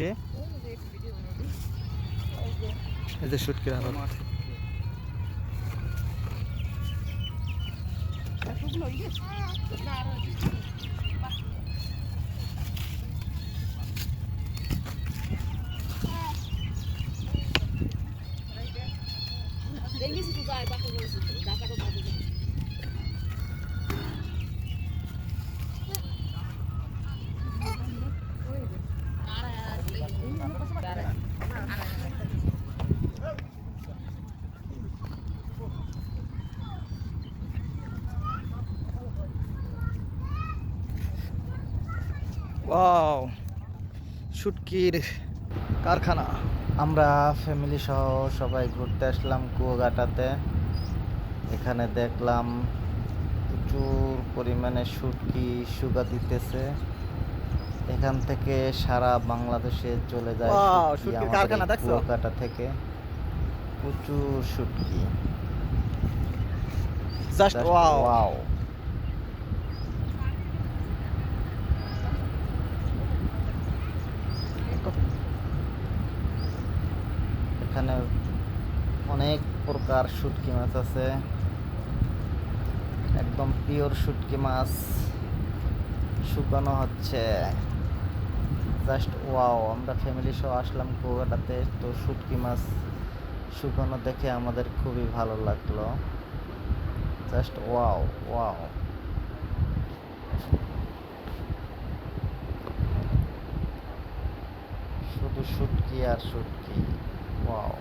আজকে এই যে শুটকির আড়ত দেখেছি তো যায় বাকি বলছি ঢাকাটা বাকি ওয়াও শুটকির কারখানা। আমরা ফ্যামিলি সহ সবাই ঘুরতে আসলাম কুয়াঘাটাতে। এখানে দেখলাম প্রচুর পরিমাণে শুটকি সুগা দিতেছে। এখান থেকে সারা বাংলাদেশে চলে যায়? কুয়াকাটা থেকে। প্রচুর শুটকি। জাস্ট ওয়াও এখানে অনেক প্রকার শুটকি মাছ আছে। একদম পিওর শুটকি মাছ শুকানো হচ্ছে। জাস্ট ওয়াও আমরা ফ্যামিলি সহ আসলাম কুয়াকাটাতে, তো শুটকি মাছ শুকানো দেখে আমাদের খুবই ভালো লাগল। জাস্ট ওয়াও ওয়াও শুধু শুটকি আর শুটকি। ওয়াও